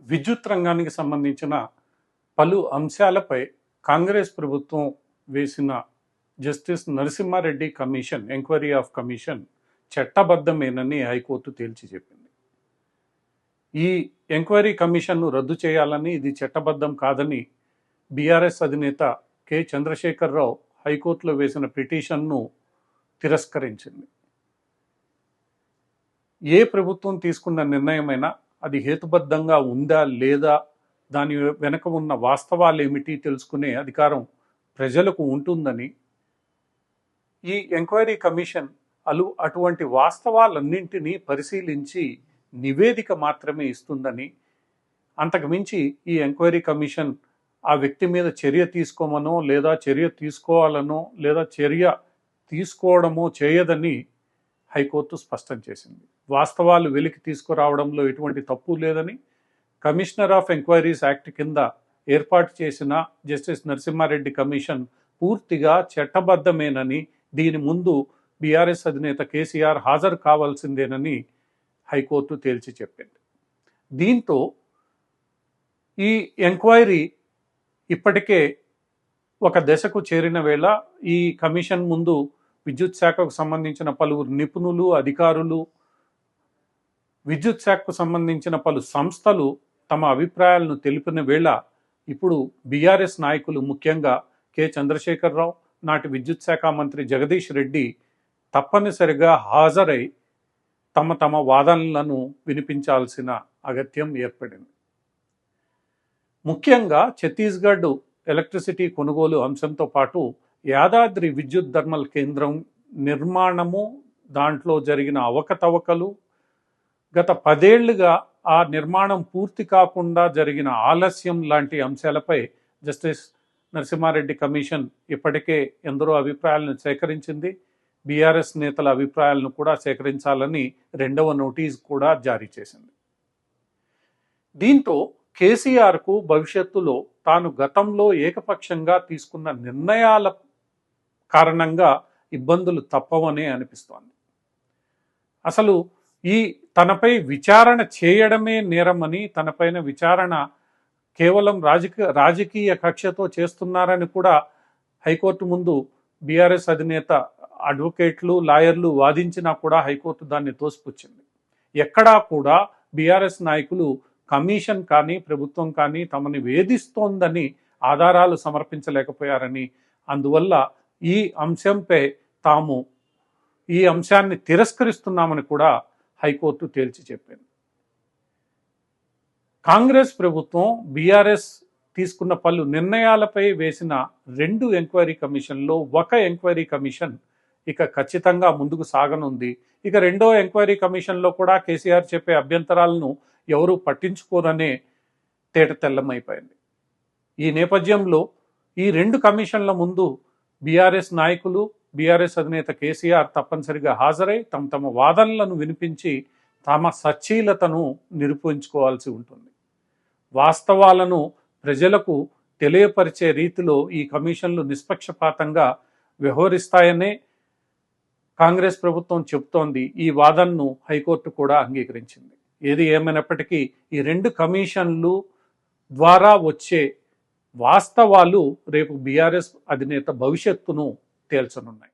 విద్యుత్ రంగానికి సంబంధించిన పలు అంశాలపై కాంగ్రెస్ ప్రభుత్వం వేసిన justice Narasimha Reddy commission enquiry of commission చట్టబద్ధమేనని high court తేల్చి చెప్పింది. ఈ ఎంక్వైరీ కమిషన్ను రద్దు చేయాలని ఇది చట్టబద్ధం కాదని బీఆర్ఎస్ అధినేత కె. చంద్రశేఖరరావు హైకోర్టులో వేసిన పిటిషన్ను తిరస్కరించింది. ఏ ప్రభుత్వం తీసుకున్న నిర్ణయమైనా అది హేతుబద్ధంగా ఉందా లేదా దాని వెనక ఉన్న వాస్తవాలు ఏమిటి తెలుసుకునే అధికారం ప్రజలకు ఉంటుందని ఈ ఎంక్వైరీ కమిషన్ అలు అటువంటి వాస్తవాలన్నింటినీ పరిశీలించి నివేదిక మాత్రమే ఇస్తుందని అంతకుమించి ఈ ఎంక్వైరీ కమిషన్ ఆ వ్యక్తి మీద చర్య తీసుకోమనో లేదా చర్య తీసుకోవాలనో లేదా చర్య తీసుకోవడమో చేయదని హైకోర్టు స్పష్టం చేసింది. వాస్తవాలు వెలికి తీసుకురావడంలో ఎటువంటి తప్పు లేదని కమిషనర్ ఆఫ్ ఎంక్వైరీస్ యాక్ట్ కింద ఏర్పాటు చేసిన జస్టిస్ నరసింహారెడ్డి కమిషన్ పూర్తిగా చట్టబద్ధమేనని దీని ముందు బీఆర్ఎస్ అధినేత కేసీఆర్ హాజరు కావాల్సిందేనని హైకోర్టు తేల్చి చెప్పింది. దీంతో ఈ ఎంక్వైరీ ఇప్పటికే ఒక దశకు చేరిన వేళ ఈ కమిషన్ ముందు విద్యుత్ శాఖకు సంబంధించిన పలువురు నిపుణులు అధికారులు విద్యుత్ శాఖకు సంబంధించిన పలు సంస్థలు తమ అభిప్రాయాలను తెలిపిన వేళ ఇప్పుడు బీఆర్ఎస్ నాయకులు ముఖ్యంగా కె. చంద్రశేఖరరావు నాటి విద్యుత్ శాఖ మంత్రి జగదీష్ రెడ్డి తప్పనిసరిగా హాజరై తమ తమ వాదనలను వినిపించాల్సిన అగత్యం ఏర్పడింది. ముఖ్యంగా ఛత్తీస్గఢ్ ఎలక్ట్రిసిటీ కొనుగోలు అంశంతో పాటు యాదాద్రి విద్యుత్ థర్మల్ కేంద్రం నిర్మాణము దాంట్లో జరిగిన అవకతవకలు గత పదేళ్ళుగా ఆ నిర్మాణం పూర్తి కాకుండా జరిగిన ఆలస్యం లాంటి అంశాలపై జస్టిస్ నరసింహారెడ్డి కమిషన్ ఇప్పటికే ఎందరో అభిప్రాయాలను సేకరించింది. బీఆర్ఎస్ నేతల అభిప్రాయాలను కూడా సేకరించాలని రెండవ నోటీస్ కూడా జారీ చేసింది. దీంతో కేసీఆర్కు భవిష్యత్తులో తాను గతంలో ఏకపక్షంగా తీసుకున్న నిర్ణయాల కారణంగా ఇబ్బందులు తప్పవనే అనిపిస్తోంది. అసలు ఈ తనపై విచారణ చేయడమే నేరమని తనపైన విచారణ కేవలం రాజకీయ రాజకీయ కక్షతో చేస్తున్నారని కూడా హైకోర్టు ముందు బీఆర్ఎస్ అధినేత అడ్వకేట్లు లాయర్లు వాదించినా కూడా హైకోర్టు దాన్ని తోసిపుచ్చింది. ఎక్కడా కూడా బీఆర్ఎస్ నాయకులు కమిషన్ కానీ ప్రభుత్వం కానీ తమని వేధిస్తోందని ఆధారాలు సమర్పించలేకపోయారని అందువల్ల ఈ అంశంపై తాము ఈ అంశాన్ని తిరస్కరిస్తున్నామని కూడా హైకోర్టు తేల్చి చెప్పింది. కాంగ్రెస్ ప్రభుత్వం బీఆర్ఎస్ తీసుకున్న పలు నిర్ణయాలపై వేసిన రెండు ఎంక్వైరీ కమిషన్లో ఒక ఎంక్వైరీ కమిషన్ ఇక ఖచ్చితంగా ముందుకు సాగనుంది. ఇక రెండో ఎంక్వైరీ కమిషన్లో కూడా కేసీఆర్ చెప్పే అభ్యంతరాలను ఎవరూ పట్టించుకోరనే తేట తెల్లమైపోయింది. ఈ నేపథ్యంలో ఈ రెండు కమిషన్ల ముందు బీఆర్ఎస్ నాయకులు బీఆర్ఎస్ అధినేత కేసీఆర్ తప్పనిసరిగా హాజరై తమ తమ వాదనలను వినిపించి తమ సచ్చీలతను నిరూపించుకోవాల్సి ఉంటుంది. వాస్తవాలను ప్రజలకు తెలియపరిచే రీతిలో ఈ కమిషన్లు నిష్పక్షపాతంగా వ్యవహరిస్తాయనే కాంగ్రెస్ ప్రభుత్వం చెబుతోంది. ఈ వాదనను హైకోర్టు కూడా అంగీకరించింది. ఏది ఏమైనప్పటికీ ఈ రెండు కమిషన్లు ద్వారా వచ్చే వాస్తవాలు రేపు బీఆర్ఎస్ అధినేత భవిష్యత్తును తేల్చనున్నాయి.